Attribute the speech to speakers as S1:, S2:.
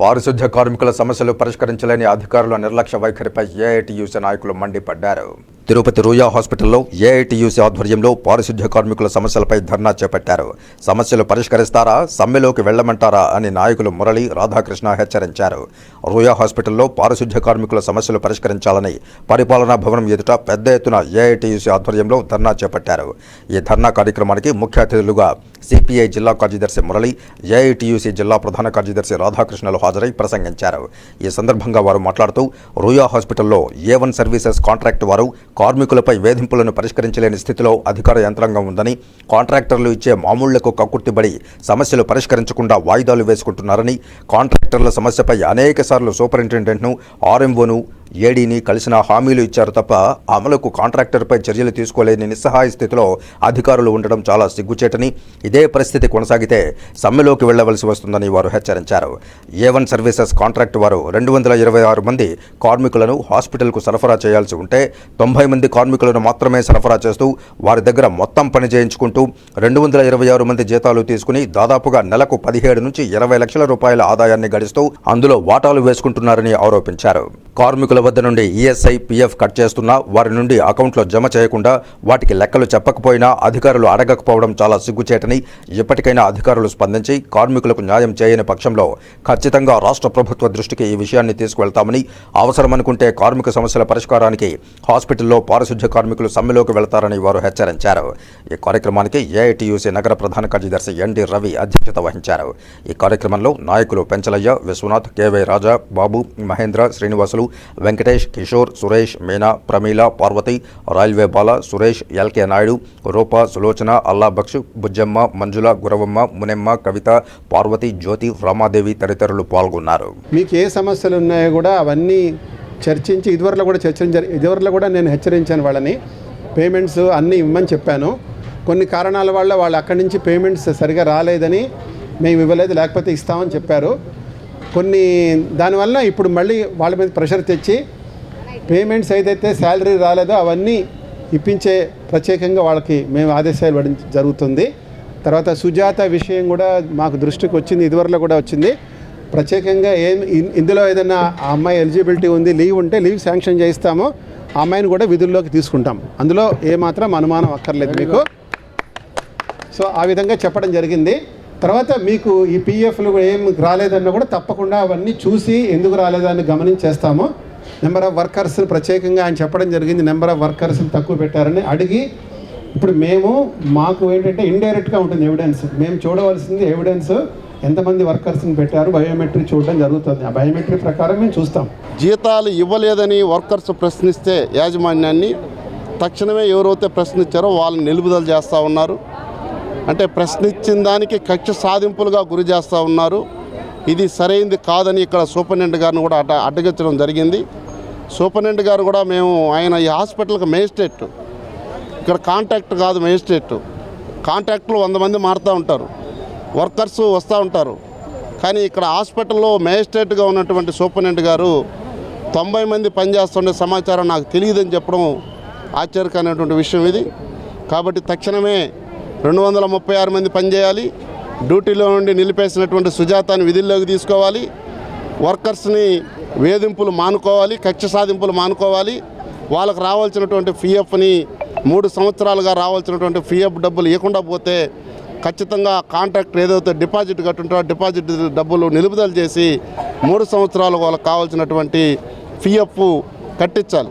S1: పారిశుద్ధ్య కార్మికుల సమస్యలు పరిష్కరించలేని అధికారుల నిర్లక్ష్య వైఖరిపై ఏఐటియూసీ నాయకులు మండిపడ్డారు. తిరుపతి రూయా హాస్పిటల్లో ఏఐటీయూసీ ఆధ్వర్యంలో పారిశుద్ధ్య కార్మికుల సమస్యలపై ధర్నా చేపట్టారు. సమస్యలు పరిష్కరిస్తారా? సమ్మెలోకి వెళ్ళమంటారా అని నాయకులు మురళి రాధాకృష్ణ హెచ్చరించారు. రూయా హాస్పిటల్లో పారిశుద్ధ్య కార్మికుల సమస్యలు పరిష్కరించాలని పరిపాలనా భవనం ఎదుట పెద్ద ఎత్తున ఏఐటీయూసీ ఆధ్వర్యంలో ధర్నా చేపట్టారు. ఈ ధర్నా కార్యక్రమానికి ముఖ్య అతిథులుగా సిపిఐ జిల్లా కార్యదర్శి మురళి ఏఐటియూసీ జిల్లా ప్రధాన కార్యదర్శి రాధాకృష్ణలు హాజరై ప్రసంగించారు. ఈ సందర్భంగా వారు మాట్లాడుతూ రూయా హాస్పిటల్లో ఏ వన్ సర్వీసెస్ కాంట్రాక్ట్ వారు కార్మికులపై వేధింపులను పరిష్కరించలేని స్థితిలో అధికార యంత్రాంగం ఉందని కాంట్రాక్టర్లు ఇచ్చే మామూళ్ళకు కక్కుర్తిబడి సమస్యలు పరిష్కరించకుండా వాయిదాలు వేసుకుంటున్నారని కాంట్రాక్టర్ల సమస్యపై అనేక సార్లు సూపరింటెండెంట్ను ఆర్ఎంఓను ఏడీని కలిసిన హామీలు ఇచ్చారు తప్ప అమలుకు కాంట్రాక్టర్పై చర్యలు తీసుకోలేని నిస్సహాయ స్థితిలో అధికారులు ఉండడం చాలా సిగ్గుచేటని ఇదే పరిస్థితి కొనసాగితే సమ్మెలోకి వెళ్ళవలసి వస్తుందని వారు హెచ్చరించారు. ఏ వన్ సర్వీసెస్ కాంట్రాక్ట్ వారు రెండు వందల ఇరవై ఆరు మంది కార్మికులను హాస్పిటల్కు సరఫరా చేయాల్సి ఉంటే తొంభై మంది కార్మికులను మాత్రమే సరఫరా చేస్తూ వారి దగ్గర మొత్తం పని చేయించుకుంటూ రెండు వందల ఇరవై ఆరు మంది జీతాలు తీసుకుని దాదాపుగా నెలకు పదిహేడు నుంచి ఇరవై లక్షల రూపాయల ఆదాయాన్ని గడిస్తూ అందులో వాటాలు వేసుకుంటున్నారని ఆరోపించారు. కార్మికుల వద్ద నుండి ఈఎస్ఐ పీఎఫ్ కట్ చేస్తున్నా వారి నుండి అకౌంట్లో జమ చేయకుండా వాటికి లెక్కలు చెప్పకపోయినా అధికారులు అడగకపోవడం చాలా సిగ్గుచేటని ఇప్పటికైనా అధికారులు స్పందించి కార్మికులకు న్యాయం చేయని పక్షంలో ఖచ్చితంగా రాష్ట్ర ప్రభుత్వ దృష్టికి ఈ విషయాన్ని తీసుకువెళ్తామని అవసరమనుకుంటే కార్మిక సమస్యల పరిష్కారానికి హాస్పిటల్లో పారిశుద్ధ్య కార్మికులు సమ్మెలోకి వెళతారని వారు హెచ్చరించారు. ఈ కార్యక్రమానికి ఏఐటియూసీ నగర ప్రధాన కార్యదర్శి ఎన్డి రవి అధ్యక్షత వహించారు. ఈ కార్యక్రమంలో నాయకులు Penchalaiah Vishwanath K Y Raja Babu Mahendra Srinivasulu Venkatesh Kishore Suresh Meena Pramila Parvathi railway Bala Suresh L K Naidu Roopa Sulochana Allabakshu Bujjamma Manjula Guravamma Munemma Kavitha Parvathi Jyothi Ramadevi తదితరులు పాల్గొన్నారు.
S2: మీకు ఏ సమస్యలు ఉన్నాయో కూడా అవన్నీ చర్చించి ఇదివరలో కూడా చర్చించారు ఇదివరలో కూడా నేను హెచ్చరించాను వాళ్ళని. పేమెంట్స్ అన్నీ ఇవ్వమని చెప్పాను. కొన్ని కారణాల వల్ల వాళ్ళు అక్కడి నుంచి పేమెంట్స్ సరిగా రాలేదని మేము ఇవ్వలేదు లేకపోతే ఇస్తామని చెప్పారు. కొన్ని దానివల్ల ఇప్పుడు మళ్ళీ వాళ్ళ మీద ప్రెషర్ తెచ్చి పేమెంట్స్ ఏదైతే శాలరీ రాలేదో అవన్నీ ఇప్పించే ప్రత్యేకంగా వాళ్ళకి మేము ఆదేశాలు ఇవ్వడం జరుగుతుంది. తర్వాత సుజాత విషయం కూడా మాకు దృష్టికి వచ్చింది ఇదివరలో కూడా వచ్చింది. ప్రత్యేకంగా ఏం ఇందులో ఏదైనా ఆ అమ్మాయి ఎలిజిబిలిటీ ఉంది లీవ్ ఉంటే లీవ్ శాంక్షన్ చేయిస్తాము. ఆ అమ్మాయిని కూడా విధుల్లోకి తీసుకుంటాం. అందులో ఏమాత్రం అనుమానం అక్కర్లేదు మీకు. సో ఆ విధంగా చెప్పడం జరిగింది. తర్వాత మీకు ఈ పీఎఫ్లు ఏం రాలేదన్నా కూడా తప్పకుండా అవన్నీ చూసి ఎందుకు రాలేదని గమనించేస్తాము. నెంబర్ ఆఫ్ వర్కర్స్ ప్రత్యేకంగా ఆయన చెప్పడం జరిగింది. నెంబర్ ఆఫ్ వర్కర్స్ తక్కువ పెట్టారని అడిగి ఇప్పుడు మేము మాకు ఏంటంటే ఇండైరెక్ట్గా ఉంటుంది ఎవిడెన్స్ మేము చూడవలసింది ఎవిడెన్స్ ఎంతమంది వర్కర్స్ని పెట్టారు బయోమెట్రిక్ చూడడం జరుగుతుంది. ఆ బయోమెట్రిక్ ప్రకారం మేము చూస్తాం.
S3: జీతాలు ఇవ్వలేదని వర్కర్స్ ప్రశ్నిస్తే యాజమాన్యాన్ని తక్షణమే ఎవరైతే ప్రశ్నించారో వాళ్ళని నిలుపుదల చేస్తూ ఉన్నారు. అంటే ప్రశ్నించిన దానికి కక్ష సాధింపులుగా గురి చేస్తూ ఉన్నారు. ఇది సరైంది కాదని ఇక్కడ సూపరింటెండెంట్ గారిని కూడా అట అడ్డగించడం జరిగింది. సూపరింటెండెంట్ గారు కూడా మేము ఆయన ఈ హాస్పిటల్కి మేజిస్ట్రేట్. ఇక్కడ కాంటాక్ట్ కాదు మేజిస్ట్రేట్. కాంటాక్ట్లో వంద మంది మారుతూ ఉంటారు. వర్కర్స్ వస్తూ ఉంటారు. కానీ ఇక్కడ హాస్పిటల్లో మేజిస్ట్రేట్గా ఉన్నటువంటి సూపరింటెండెంట్ గారు తొంభై మంది పనిచేస్తుండే సమాచారం నాకు తెలియదని చెప్పడం ఆశ్చర్యకరమైనటువంటి విషయం ఇది. కాబట్టి తక్షణమే రెండు వందల ముప్పై ఆరు మంది పనిచేయాలి. డ్యూటీలో నుండి నిలిపేసినటువంటి సుజాతాన్ని విధుల్లోకి తీసుకోవాలి. వర్కర్స్ని వేధింపులు మానుకోవాలి కక్ష సాధింపులు మానుకోవాలి. వాళ్ళకు రావాల్సినటువంటి ఫీఎఫ్ని మూడు సంవత్సరాలుగా రావాల్సినటువంటి ఫీఎఫ్ డబ్బులు ఇవ్వకుండా పోతే ఖచ్చితంగా కాంట్రాక్ట్ ఏదైతే డిపాజిట్ కట్టుంటారో డిపాజిట్ డబ్బులు నిలుపుదల చేసి మూడు సంవత్సరాలు వాళ్ళకు కావాల్సినటువంటి ఫీఎఫ్ కట్టించాలి.